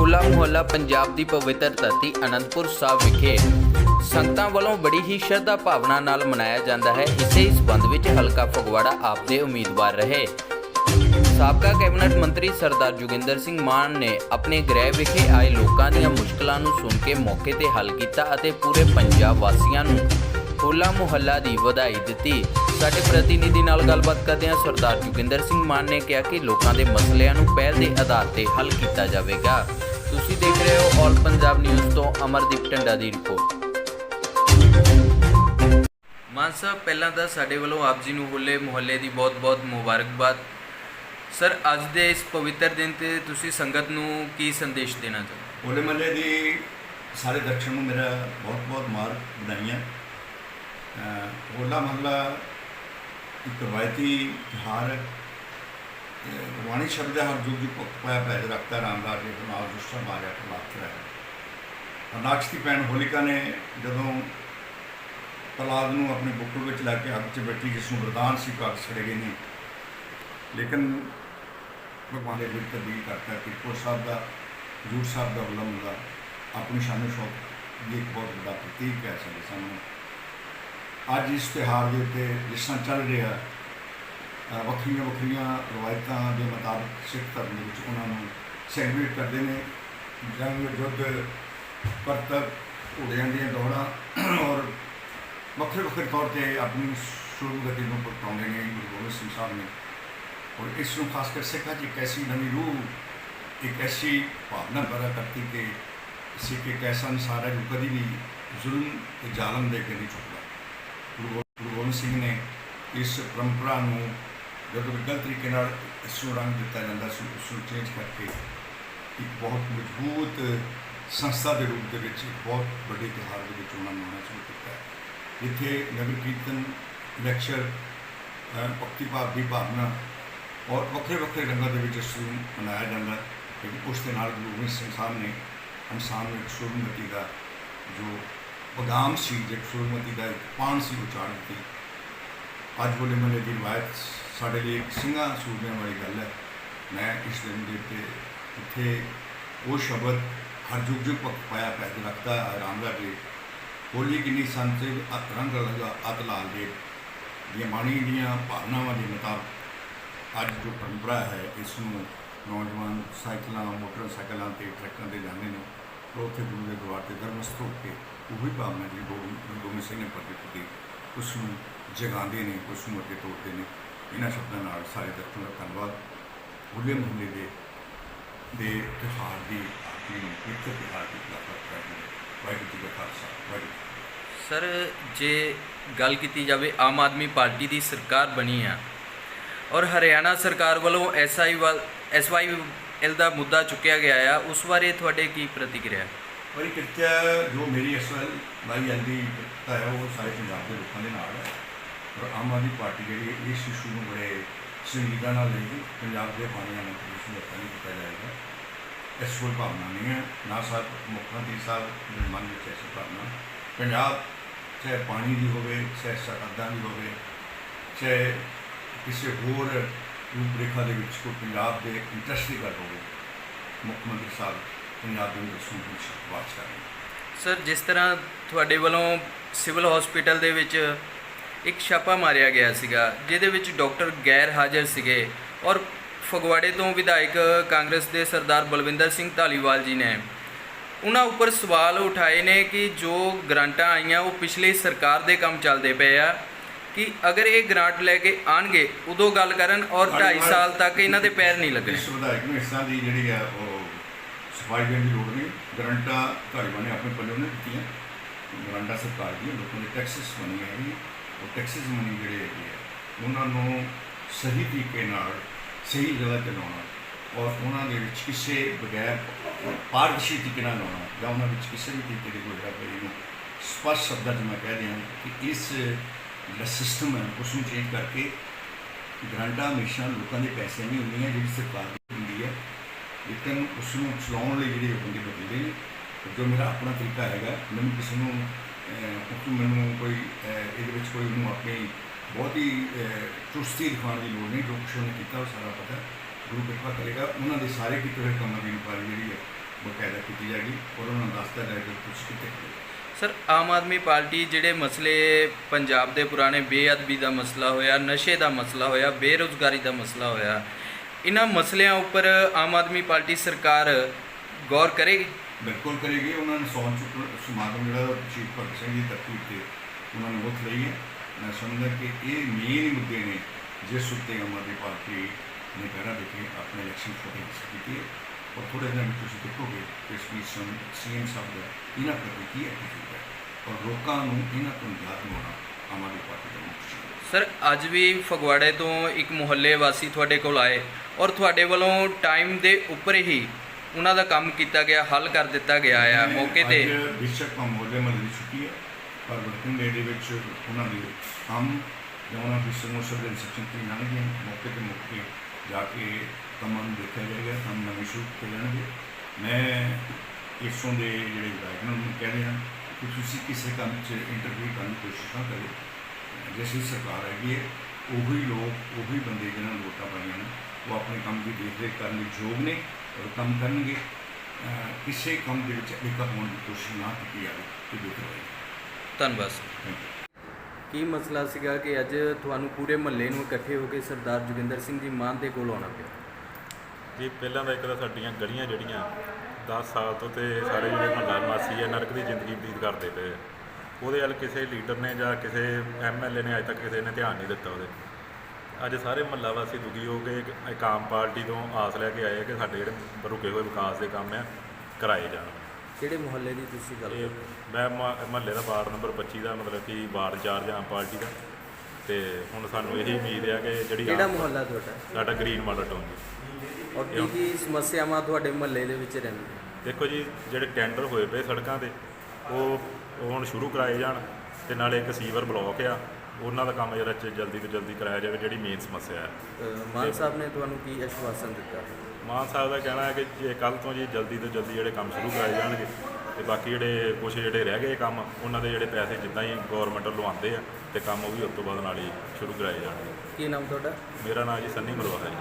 ਹੋਲਾ ਮੁਹੱਲਾ ਪੰਜਾਬ ਦੀ ਪਵਿੱਤਰ ਧਰਤੀ ਅਨੰਦਪੁਰ ਸਾਹਿਬ ਵਿਖੇ ਸੰਗਤਾਂ ਵੱਲੋਂ ਬੜੀ ਹੀ ਸ਼ਰਧਾ ਭਾਵਨਾ ਨਾਲ ਮਨਾਇਆ ਜਾਂਦਾ ਹੈ। ਇਸੇ ਹੀ ਸਬੰਧ ਵਿੱਚ ਹਲਕਾ ਫਗਵਾੜਾ ਆਪ ਦੇ ਉਮੀਦਵਾਰ ਰਹੇ। ਸਾਬਕਾ ਕੈਬਨਿਟ ਮੰਤਰੀ ਸਰਦਾਰ ਜੋਗਿੰਦਰ ਸਿੰਘ ਮਾਨ ਨੇ ਆਪਣੇ ਗ੍ਰਹਿ ਵਿਖੇ ਆਏ ਲੋਕਾਂ ਦੀਆਂ ਮੁਸ਼ਕਲਾਂ ਨੂੰ ਸੁਣ ਕੇ ਮੌਕੇ ਤੇ ਹੱਲ ਕੀਤਾ ਅਤੇ ਪੂਰੇ ਪੰਜਾਬ ਵਾਸੀਆਂ ਨੂੰ ਹੋਲਾ ਮੁਹੱਲਾ ਦੀ ਵਧਾਈ ਦਿੱਤੀ। ਸਾਡੇ ਪ੍ਰਤੀਨਿਧੀ ਨਾਲ ਗੱਲਬਾਤ ਕਰਦਿਆਂ ਸਰਦਾਰ ਜੋਗਿੰਦਰ ਸਿੰਘ ਮਾਨ ਨੇ ਕਿਹਾ ਕਿ ਲੋਕਾਂ ਦੇ ਮਸਲਿਆਂ ਨੂੰ ਪਹਿਲ ਦੇ ਆਧਾਰ ਤੇ ਹੱਲ ਕੀਤਾ ਜਾਵੇਗਾ। ਤੁਸੀਂ ਦੇਖ ਰਹੇ ਹੋ ਆਲ ਪੰਜਾਬ ਨਿਊਜ਼ ਤੋਂ ਅਮਰਦੀਪ ਟੰਡਾ ਦੀ ਰਿਪੋਰਟ। ਮਾਨ ਸਾਹਿਬ, ਪਹਿਲਾਂ ਤਾਂ ਸਾਡੇ ਵੱਲੋਂ ਆਪ ਜੀ ਨੂੰ ਹੋਲੇ ਮੁਹੱਲੇ ਦੀ ਬਹੁਤ-ਬਹੁਤ ਮੁਬਾਰਕਬਾਦ। ਸਰ, ਅੱਜ ਦੇ ਇਸ ਪਵਿੱਤਰ ਦਿਨ ਤੇ ਤੁਸੀਂ ਸੰਗਤ ਨੂੰ ਕੀ ਸੰਦੇਸ਼ ਦੇਣਾ ਚਾਹੋ ਹੋਲੇ ਮਹੱਲੇ ਦੀ ਸਾਰੇ ਦਰਸ਼ਨ ਨੂੰ ਮੇਰਾ ਬਹੁਤ ਬਹੁਤ ਮਾਰ ਵਧਾਈਆਂ ਹੋਲਾ ਮਹੱਲਾ ਇੱਕ ਰਵਾਇਤੀ ਤਿਉਹਾਰ ਹੈ। ਅਹ ਸ਼ਬਦ ਹਰ ਯੁੱਗ ਯੁੱਗ ਪਾਇਆ ਪੈਜ ਰੱਖਤਾ ਰਾਮਦਾਸ ਲਾਲ ਜੀ ਨਾਲ ਦੁਸ਼ਟਾ ਮਾਰਿਆ ਪ੍ਰਲਾਪ ਅਨਾਕਸ਼ ਦੀ ਭੈਣ ਹੋਲਿਕਾ ਨੇ ਜਦੋਂ ਪ੍ਰਲਾਦ ਨੂੰ ਆਪਣੇ ਬੁੱਕਲ ਵਿੱਚ ਲੈ ਕੇ ਅੱਗ 'ਚ ਬੈਠੀ, ਜਿਸ ਨੂੰ ਵਰਦਾਨ ਸੀ ਕਾਗ ਛੜੇ ਗਏ ਨੇ। ਲੇਕਿਨ ਭਗਵਾਨ ਦੇ ਵਿੱਚ ਤਬਦੀਲ ਕਰਤਾ ਕਿ ਕੋ ਸਾਹਿਬ ਦਾ, ਹਜ਼ੂਰ ਸਾਹਿਬ ਦਾ ਹੁਲਾ ਮੁਲਾ ਆਪਣੀ ਸ਼ਾਨ ਸ਼ੌਕ ਇਹ ਇੱਕ ਬਹੁਤ ਵੱਡਾ ਪ੍ਰਤੀਕ ਹੈ ਸਾਡੇ ਸਾਹਮਣੇ। ਅੱਜ ਇਸ ਤਿਉਹਾਰ ਦੇ ਉੱਤੇ ਜਿਸ ਤਰ੍ਹਾਂ ਚੱਲ ਰਿਹਾ ਵੱਖਰੀਆਂ ਵੱਖਰੀਆਂ ਰਵਾਇਤਾਂ ਦੇ ਮੁਤਾਬਕ ਸਿੱਖ ਧਰਮ ਦੇ ਵਿੱਚ ਉਹਨਾਂ ਨੂੰ ਸੈਲੀਬ੍ਰੇਟ ਕਰਦੇ ਨੇ। ਜੰਗ, ਯੁੱਧ ਕਰਤਬ ਘੋੜਿਆਂ ਦੀਆਂ ਦੌੜਾਂ ਔਰ ਵੱਖਰੇ ਵੱਖਰੇ ਤੌਰ ਤੇ ਆਪਣੀ ਸ਼ੁਰੂ ਗਤੀ ਨੂੰ ਪਰਤਾਉਂਦੇ ਨੇ ਗੁਰੂ ਗੋਬਿੰਦ ਸਿੰਘ ਸਾਹਿਬ ਨੇ। ਔਰ ਇਸ ਨੂੰ ਖਾਸ ਕਰ ਸਿੱਖਾਂ 'ਚ ਇੱਕ ਐਸੀ ਨਵੀਂ ਰੂਹ, ਇੱਕ ਐਸੀ ਭਾਵਨਾ ਪੈਦਾ ਕਰਤੀ ਕਿ ਸਿੱਖ ਇੱਕ ਐਸਾ ਇਨਸਾਨ ਹੈ ਜੋ ਕਦੀ ਵੀ ਜ਼ੁਲਮ ਤੇ ਜ਼ਾਲਮ ਦੇ ਕੇ ਨਹੀਂ ਝੁਕਦਾ। ਗੁਰੂ ਗੁਰੂ ਗੋਬਿੰਦ ਸਿੰਘ ਨੇ ਇਸ ਪਰੰਪਰਾ ਨੂੰ ਜਦੋਂ ਵੀ ਗਲਤ ਤਰੀਕੇ ਨਾਲ ਇਸ ਨੂੰ ਰੰਗ ਦਿੱਤਾ ਜਾਂਦਾ ਸੀ, ਉਸ ਨੂੰ ਚੇਂਜ ਕਰਕੇ ਇੱਕ ਬਹੁਤ ਮਜ਼ਬੂਤ ਸੰਸਥਾ ਦੇ ਰੂਪ ਦੇ ਵਿੱਚ ਬਹੁਤ ਵੱਡੇ ਤਿਉਹਾਰ ਦੇ ਵਿੱਚ ਉਹਨਾਂ ਨੂੰ ਆਉਣਾ ਸ਼ੁਰੂ ਕੀਤਾ। ਹੈ ਇੱਥੇ ਨਗਰ ਕੀਰਤਨ ਲੈਕਚਰ ਭਗਤੀ ਭਾਵ ਦੀ ਭਾਵਨਾ ਔਰ ਵੱਖਰੇ ਵੱਖਰੇ ਰੰਗਾਂ ਦੇ ਵਿੱਚ ਇਸ ਨੂੰ ਮਨਾਇਆ ਜਾਂਦਾ। ਹੈ ਕਿਉਂਕਿ ਉਸ ਦੇ ਨਾਲ ਗੁਰੂ ਗੋਬਿੰਦ ਸਿੰਘ ਸਾਹਿਬ ਨੇ ਇਨਸਾਨ ਨੂੰ ਇੱਕ ਸੁਰਮਤੀ ਦਾ ਜੋ ਪਗਾਮ ਸੀ ਜਿਹੜੀ ਸੁਰਮਤੀ ਦਾ ਇੱਕ ਪਾਣ ਸੀ ਉਚਾਰ ਦਿੱਤੀ। ਅੱਜ ਬੋਲੇ ਮਹੱਲੇ ਦੀ ਰਵਾਇਤ ਸਾਡੇ ਲਈ ਇੱਕ ਸਿੰਘਾਂ ਸੂਰਮਿਆਂ ਵਾਲੀ ਗੱਲ ਹੈ। ਮੈਂ ਇਸ ਦਿਨ ਦੇ ਉੱਤੇ ਇੱਥੇ ਉਹ ਸ਼ਬਦ ਹਰ ਜੁਗ ਜੁਗ ਪਕ ਪਾਇਆ ਪੈਦ ਰੱਖਦਾ ਹੈ ਰਾਮਦਾ ਜੀ ਹੋਲੀ ਕਿੰਨੀ ਸੰਤ ਅਤ ਰੰਗ ਲਗਾ, ਅਤ ਲਾਲ ਦੇ ਦੀਆਂ ਬਾਣੀ ਦੀਆਂ ਭਾਵਨਾਵਾਂ ਦੇ ਮੁਤਾਬਕ ਅੱਜ ਜੋ ਪਰੰਪਰਾ ਹੈ, ਇਸ ਨੂੰ ਨੌਜਵਾਨ ਸਾਈਕਲਾਂ, ਮੋਟਰਸਾਈਕਲਾਂ ਤੇ ਟਰੱਕਾਂ ਤੇ ਜਾਂਦੇ ਨੇ, ਉਹ ਉੱਥੇ ਗੁਰੂ ਦੇ ਦਰਬਾਰ ਤੇ ਦਰਮਸਤ ਹੋ ਕੇ ਉਹੀ ਭਾਵਨਾ ਜੀ ਗੋਬਿੰਦ ਗੁਰੂ ਗੋਬਿੰਦ ਸਿੰਘ ਨੇ ਪ੍ਰਗਟ ਕੀਤੀ ਉਸ ਨੂੰ ਜਗਾਉਂਦੇ ਨੇ ਉਸ ਨੂੰ ਅੱਗੇ ਤੋਰਦੇ ਨੇ। ਇਹਨਾਂ ਸ਼ਬਦਾਂ ਨਾਲ ਸਾਰੇ ਦਰਸ਼ਕਾਂ ਦਾ ਧੰਨਵਾਦ। ਹੋਲੇ ਮੁਹੱਲੇ ਦੇ ਦੇ ਤਿਉਹਾਰ ਦੀ ਆਪਣੀ ਪਵਿੱਤਰ ਤਿਉਹਾਰ ਦੀ ਪ੍ਰਾਪਤ ਕਰਦੇ ਵਾਹਿਗੁਰੂ ਜੀ ਕਾ ਖਾਲਸਾ, ਵਾਹਿਗੁਰੂ ਸਰ, ਜੇ ਗੱਲ ਕੀਤੀ ਜਾਵੇ, ਆਮ ਆਦਮੀ ਪਾਰਟੀ ਦੀ ਸਰਕਾਰ ਬਣੀ ਆ ਔਰ ਹਰਿਆਣਾ ਸਰਕਾਰ ਵੱਲੋਂ ਐਸਆਈ ਵੱਲ ਐਸਵਾਈ ਐਲ ਦਾ ਮੁੱਦਾ ਚੁੱਕਿਆ ਗਿਆ ਆ, ਉਸ ਬਾਰੇ ਤੁਹਾਡੇ ਕੀ ਪ੍ਰਤੀਕਿਰਿਆ? ਮੇਰੀ ਕਿਰਤਿਆ ਜੋ ਮੇਰੀ ਇਸ ਵਾਰ ਵਾਈ ਜਾਂਦੀ ਤਾਂ ਹੈ, ਉਹ ਸਾਰੇ ਪੰਜਾਬ ਦੇ ਲੋਕਾਂ ਦੇ ਨਾਲ ਹੈ। ਪਰ ਆਮ ਆਦਮੀ ਪਾਰਟੀ ਜਿਹੜੀ ਇਸ ਇਸ਼ੂ ਨੂੰ ਬੜੇ ਸੰਜੀਦਾ ਨਾਲ ਲਈ ਪੰਜਾਬ ਦੇ ਪਾਣੀਆਂ ਨੂੰ ਇਸ ਨੂੰ ਨਹੀਂ ਕੀਤਾ ਜਾਏਗਾ। ਇਸ ਕੋਈ ਭਾਵਨਾ ਨਹੀਂ ਹੈ। ਨਾ ਸਾਹਿਬ ਮੁੱਖ ਮੰਤਰੀ ਸਾਹਿਬ ਦੇ ਮਨ ਵਿੱਚ ਐਸੀ ਭਾਵਨਾ। ਪੰਜਾਬ ਚਾਹੇ ਪਾਣੀ ਦੀ ਹੋਵੇ, ਚਾਹੇ ਸਰਹੱਦਾਂ ਦੀ ਹੋਵੇ, ਚਾਹੇ ਕਿਸੇ ਹੋਰ ਰੂਪ ਰੇਖਾ ਦੇ ਵਿੱਚ ਕੋਈ ਪੰਜਾਬ ਦੇ ਇੰਟਰਸਟ ਦੀ ਗੱਲ ਹੋਵੇ, ਮੁੱਖ ਮੰਤਰੀ ਸਾਹਿਬ ਪੰਜਾਬ ਦੇ ਵਿੱਚ ਵਾਚ ਕਰ। ਸਰ ਜਿਸ ਤਰ੍ਹਾਂ ਤੁਹਾਡੇ ਵੱਲੋਂ ਸਿਵਲ ਹਸਪੀਟਲ ਦੇ ਵਿੱਚ ਇੱਕ ਛਾਪਾ ਮਾਰਿਆ ਗਿਆ ਸੀਗਾ ਜਿਹਦੇ ਵਿੱਚ ਡਾਕਟਰ ਗੈਰ ਹਾਜ਼ਰ ਸੀਗੇ ਔਰ ਫਗਵਾੜੇ ਤੋਂ ਵਿਧਾਇਕ ਕਾਂਗਰਸ ਦੇ ਸਰਦਾਰ ਬਲਵਿੰਦਰ ਸਿੰਘ ਧਾਲੀਵਾਲ ਜੀ ਨੇ ਉਹਨਾਂ ਉੱਪਰ ਸਵਾਲ ਉਠਾਏ ਨੇ ਕਿ ਜੋ ਗ੍ਰਾਂਟਾਂ ਆਈਆਂ ਉਹ ਪਿਛਲੀ ਸਰਕਾਰ ਦੇ ਕੰਮ ਚੱਲਦੇ ਪਏ ਆ ਕਿ ਅਗਰ ਇਹ ਗ੍ਰਾਂਟ ਲੈ ਕੇ ਆਣਗੇ ਉਦੋਂ ਗੱਲ ਕਰਨ ਔਰ 2.5 ਸਾਲ ਤੱਕ ਇਹਨਾਂ ਦੇ ਪੈਰ ਨਹੀਂ ਲੱਗਣੇ ਇਸ ਵਿਧਾਇਕ ਨੂੰ ਇਸ ਤਰ੍ਹਾਂ ਦੀ ਜਿਹੜੀ ਹੈ ਉਹ ਸਫ਼ਾਈ ਦੇਣ ਦੀ ਲੋੜ ਨਹੀਂ, ਗਰੰਟਾ ਧਾਰੀਵਾਲ ਨੇ ਆਪਣੇ ਪੱਲੇ ਉਹਨੇ ਦਿੱਤੀਆਂ। ਗਰੰਟਾ ਸਰਕਾਰ ਦੀ ਲੋਕਾਂ ਦੇ ਟੈਕਸਸ ਬਣੀ ਹੈ ਉਹ ਟੈਕਸਸ ਮਨੀ ਜਿਹੜੇ ਹੈਗੇ ਆ, ਉਹਨਾਂ ਨੂੰ ਸਹੀ ਤਰੀਕੇ ਨਾਲ, ਸਹੀ ਜਗ੍ਹਾ ਤੇ ਲਾਉਣਾ ਔਰ ਉਹਨਾਂ ਦੇ ਵਿੱਚ ਕਿਸੇ ਬਗੈਰ ਪਾਰਦਰਸ਼ੀ ਤਰੀਕੇ ਨਾਲ ਲਾਉਣਾ ਜਾਂ ਉਹਨਾਂ ਵਿੱਚ ਕਿਸੇ ਵੀ ਤਰੀਕੇ ਦੀ ਕੋਈ ਹੈਰਾਫੇਰੀ ਨੂੰ ਸਪਸ਼ਟ ਸ਼ਬਦਾਂ 'ਚ ਮੈਂ ਕਹਿ ਦਿਆਂ ਕਿ ਇਸ ਜਿਹੜਾ ਸਿਸਟਮ ਹੈ ਉਸ ਨੂੰ ਚੇਂਜ ਕਰਕੇ ਗ੍ਰਾਂਟਾਂ ਹਮੇਸ਼ਾ ਲੋਕਾਂ ਦੇ ਪੈਸੇ ਨਹੀਂ ਹੁੰਦੀਆਂ, ਜਿਹੜੀ ਸਰਕਾਰ ਲੇਕਿਨ ਉਸ ਨੂੰ ਚਲਾਉਣ ਲਈ ਜਿਹੜੇ ਬੰਦੇ ਬਦਲਦੇ ਨੇ ਤੇ ਜੋ ਮੇਰਾ ਆਪਣਾ ਤਰੀਕਾ ਹੈਗਾ ਮੈਨੂੰ ਕਿਸੇ ਨੂੰ ਅਹ, ਮੈਨੂੰ ਕੋਈ ਇਹਦੇ ਵਿੱਚ ਕੋਈ ਨੂੰ ਆਪਣੀ ਬਹੁਤ ਹੀ ਚੁਸਤੀ ਦਿਖਾਉਣ ਦੀ ਲੋੜ ਨਹੀਂ ਜੋ ਕੁਛ ਉਹਨੇ ਕੀਤਾ ਉਹ ਸਾਰਾ ਪਤਾ ਗੁਰੂ ਕਿਰਪਾ ਕਰੇਗਾ। ਉਹਨਾਂ ਦੇ ਸਾਰੇ ਕੀਤੇ ਹੋਏ ਕੰਮਾਂ ਦੀ ਇਨਕੁਆਇਰੀ ਜਿਹੜੀ ਹੈ ਬਕਾਇਦਾ ਕੀਤੀ ਜਾਏਗੀ ਔਰ ਉਹਨਾਂ ਨੂੰ ਦੱਸਦਾ ਜਾਏਗਾ ਕੁਛ ਕਿਤੇ ਕਿੱਥੇ ਸਰ ਆਮ ਆਦਮੀ ਪਾਰਟੀ ਜਿਹੜੇ ਮਸਲੇ ਪੰਜਾਬ ਦੇ ਪੁਰਾਣੇ ਬੇਅਦਬੀ ਦਾ ਮਸਲਾ ਹੋਇਆ ਨਸ਼ੇ ਦਾ ਮਸਲਾ ਹੋਇਆ ਬੇਰੁਜ਼ਗਾਰੀ ਦਾ ਮਸਲਾ ਹੋਇਆ ਇਹਨਾਂ ਮਸਲਿਆਂ ਉੱਪਰ ਆਮ ਆਦਮੀ ਪਾਰਟੀ ਸਰਕਾਰ ਗੌਰ ਕਰੇਗੀ? ਬਿਲਕੁਲ ਕਰੇਗੀ। ਉਹਨਾਂ ਨੇ ਸੌਣ ਸਮਾਗਮ ਜਿਹੜਾ ਸ਼ਹੀਦ ਭਗਤ ਸਿੰਘ ਦੀ ਧਰਤੀ ਤੇ ਉਹਨਾਂ ਨੇ ਉੱਠ ਲਈ ਹੈ। ਮੈਂ ਸਮਝਦਾ ਕਿ ਇਹ ਮੇਨ ਮੁੱਦੇ ਨੇ ਜਿਸ ਉੱਤੇ ਆਮ ਆਦਮੀ ਪਾਰਟੀ ਨੇ ਪਹਿਰਾ ਦੇ ਕੇ ਆਪਣੇ ਇਲੈਕਸ਼ਨ ਫੋਟੋ ਕੀਤੀ ਹੈ। ਔਰ ਥੋੜੇ ਦਿਨ ਵਿੱਚ ਤੁਸੀਂ ਦੇਖੋਗੇ ਕਿ ਇਸ ਵਿੱਚ ਸੀਐਮ ਸਾਹਿਬ ਦਾ ਇਹਨਾਂ ਪ੍ਰਤੀ ਕੀ ਐਟੀਟਿਊਡ ਹੈ। ਔਰ ਲੋਕਾਂ ਨੂੰ ਇਹਨਾਂ ਤੋਂ ਨਿਜਾਤ ਦਿਵਾਉਣਾ ਆਮ ਆਦਮੀ ਪਾਰਟੀ ਦਾ ਮੁੱਖ ਸਰ ਅੱਜ ਵੀ ਫਗਵਾੜੇ ਤੋਂ ਇੱਕ ਮੁਹੱਲੇ ਵਾਸੀ ਤੁਹਾਡੇ ਕੋਲ ਆਏ। ਔਰ ਤੁਹਾਡੇ ਵੱਲੋਂ ਟਾਈਮ ਦੇ ਉੱਪਰ ਹੀ ਉਹਨਾਂ ਦਾ ਕੰਮ ਕੀਤਾ ਗਿਆ ਹੱਲ ਕਰ ਦਿੱਤਾ ਗਿਆ ਆ ਮੌਕੇ ਤੇ। ਬੇਸ਼ੱਕ ਮਹੱਲੇ ਮਹੱਲੇ ਦੀ ਛੁੱਟੀ ਹੈ ਪਰ ਵਰਕਿੰਗ ਡੇ ਦੇ ਵਿੱਚ ਉਹਨਾਂ ਦੇ ਕੰਮ ਜਾਂ ਉਹਨਾਂ ਦੀ ਸਮੋਸਾ ਦੇ ਤੇ ਲੰਘ ਗਏ ਮੌਕੇ ਤੇ ਮੌਕੇ ਜਾ ਕੇ ਕੰਮਾਂ ਨੂੰ ਦੇਖਿਆ ਜਾਏਗਾ ਕੰਮ ਨਵੇਂ ਸ਼ੁਰੂ ਕੀਤੇ ਜਾਣਗੇ। ਮੈਂ ਇਸੋਂ ਦੇ ਜਿਹੜੇ ਵਿਧਾਇਕ ਨੇ ਕਹਿ ਰਿਹਾ ਕਿ ਤੁਸੀਂ ਕਿਸੇ ਕੰਮ 'ਚ ਇੰਟਰਵਿਊ ਕਰਨ ਦੀ ਕੋਸ਼ਿਸ਼ ਨਾ ਕਰੋ। ਜਿਸ ਸਰਕਾਰ ਹੈਗੀ ਹੈ ਉਹੀ ਲੋਕ ਉਹੀ ਬੰਦੇ ਜਿਹਨਾਂ ਨੂੰ ਵੋਟਾਂ ਪਾਈਆਂ ਨੇ ਉਹ ਆਪਣੇ ਕੰਮ ਦੀ ਦੇਖ ਰੇਖ ਕਰਨ ਲਈ ਯੋਗ ਨੇ ਔਰ ਕੰਮ ਕਰਨਗੇ। ਕਿਸੇ ਕੰਮ ਦੇ ਵਿੱਚ ਇੱਕ ਹੋਣ ਦੀ ਕੋਸ਼ਿਸ਼ ਨਾ ਕੀਤੀ ਜਾਵੇ ਕਿ ਬਿਹਤਰ ਧੰਨਵਾਦ ਸਰ। ਕੀ ਮਸਲਾ ਸੀਗਾ ਕਿ ਅੱਜ ਤੁਹਾਨੂੰ ਪੂਰੇ ਮਹੱਲੇ ਨੂੰ ਇਕੱਠੇ ਹੋ ਕੇ ਸਰਦਾਰ ਜੋਗਿੰਦਰ ਸਿੰਘ ਜੀ ਮਾਨ ਦੇ ਕੋਲ ਆਉਣਾ ਪਿਆ? ਜੀ ਪਹਿਲਾਂ ਤਾਂ ਇੱਕ ਤਾਂ ਸਾਡੀਆਂ ਗਲੀਆਂ ਜਿਹੜੀਆਂ 10 ਸਾਲ ਤੋਂ ਤੇ ਸਾਰੇ ਜਿਹੜੇ ਮਹੱਲਾ ਨਿਵਾਸੀ ਆ ਨਰਕ ਦੀ ਜ਼ਿੰਦਗੀ ਬਤੀਤ ਕਰਦੇ ਪਏ ਉਹਦੇ ਵੱਲ ਕਿਸੇ ਲੀਡਰ ਨੇ ਜਾਂ ਕਿਸੇ ਐਮਐਲਏ ਨੇ ਅਜੇ ਤੱਕ ਕਿਸੇ ਨੇ ਧਿਆਨ ਨਹੀਂ ਦਿੱਤਾ ਉਹਦੇ। ਅੱਜ ਸਾਰੇ ਮਹੱਲਾ ਵਾਸੀ ਦੁਖੀ ਹੋ ਕੇ ਇੱਕ ਆਮ ਪਾਰਟੀ ਤੋਂ ਆਸ ਲੈ ਕੇ ਆਏ ਆ ਕਿ ਸਾਡੇ ਜਿਹੜੇ ਰੁਕੇ ਹੋਏ ਵਿਕਾਸ ਦੇ ਕੰਮ ਆ ਕਰਾਏ ਜਾਣ। ਕਿਹੜੇ ਮੁਹੱਲੇ ਦੀ ਤੁਸੀਂ ਗੱਲ ਇਹ ਮੈਂ ਮਹੱਲੇ ਦਾ ਵਾਰਡ ਨੰਬਰ 25 ਦਾ ਮਤਲਬ ਕਿ ਵਾਰਡ ਚਾਰਜ ਆਮ ਪਾਰਟੀ ਦਾ। ਤੇ ਹੁਣ ਸਾਨੂੰ ਇਹੀ ਉਮੀਦ ਆ ਕਿ ਜਿਹੜੀ ਕਿਹੜਾ ਮੁਹੱਲਾ ਤੁਹਾਡਾ? ਸਾਡਾ ਗ੍ਰੀਨ ਮਾਡਲ ਟਾਊਨ ਜੀ। ਔਰ ਕੀ ਕੀ ਸਮੱਸਿਆਵਾਂ ਤੁਹਾਡੇ ਮੁਹੱਲੇ ਦੇ ਵਿੱਚ ਰਹਿੰਦੀਆਂ? ਦੇਖੋ ਜੀ ਜਿਹੜੇ ਟੈਂਡਰ ਹੋਏ ਪਏ ਸੜਕਾਂ ਦੇ ਉਹ ਉਹ ਹੁਣ ਸ਼ੁਰੂ ਕਰਾਏ ਜਾਣ ਤੇ ਨਾਲੇ ਇੱਕ ਸੀਵਰ ਬਲੌਕ ਆ ਉਹਨਾਂ ਦਾ ਕੰਮ ਜਿਹੜਾ ਚ- ਜਲਦੀ ਤੋਂ ਜਲਦੀ ਕਰਾਇਆ ਜਾਵੇ ਜਿਹੜੀ ਮੇਨ ਸਮੱਸਿਆ ਹੈ ਮਾਨ ਸਾਹਿਬ ਨੇ ਤੁਹਾਨੂੰ ਕੀ ਆਸ਼ਵਾਸਨ ਦਿੱਤਾ? ਮਾਨ ਸਾਹਿਬ ਦਾ ਕਹਿਣਾ ਹੈ ਕਿ ਜੇ ਕੱਲ ਤੋਂ ਜੀ ਜਲਦੀ ਤੋਂ ਜਲਦੀ ਜਿਹੜੇ ਕੰਮ ਸ਼ੁਰੂ ਕਰਾਏ ਜਾਣਗੇ ਤੇ ਬਾਕੀ ਜਿਹੜੇ ਕੁਝ ਜਿਹੜੇ ਰਹਿ ਗਏ ਕੰਮ ਉਹਨਾਂ ਦੇ ਜਿਹੜੇ ਪੈਸੇ ਜਿੱਦਾਂ ਹੀ ਗਵਰਨਮੈਂਟ ਲਵਾਉਂਦੇ ਆ ਤੇ ਕੰਮ ਉਹ ਵੀ ਉਸ ਤੋਂ ਬਾਅਦ ਨਾਲ ਹੀ ਸ਼ੁਰੂ ਕਰਾਏ ਜਾਣਗੇ। ਕੀ ਨਾਮ ਤੁਹਾਡਾ? ਮੇਰਾ ਨਾਮ ਜੀ ਸੰਨੀ ਮਰਵਾਹਾ ਜੀ।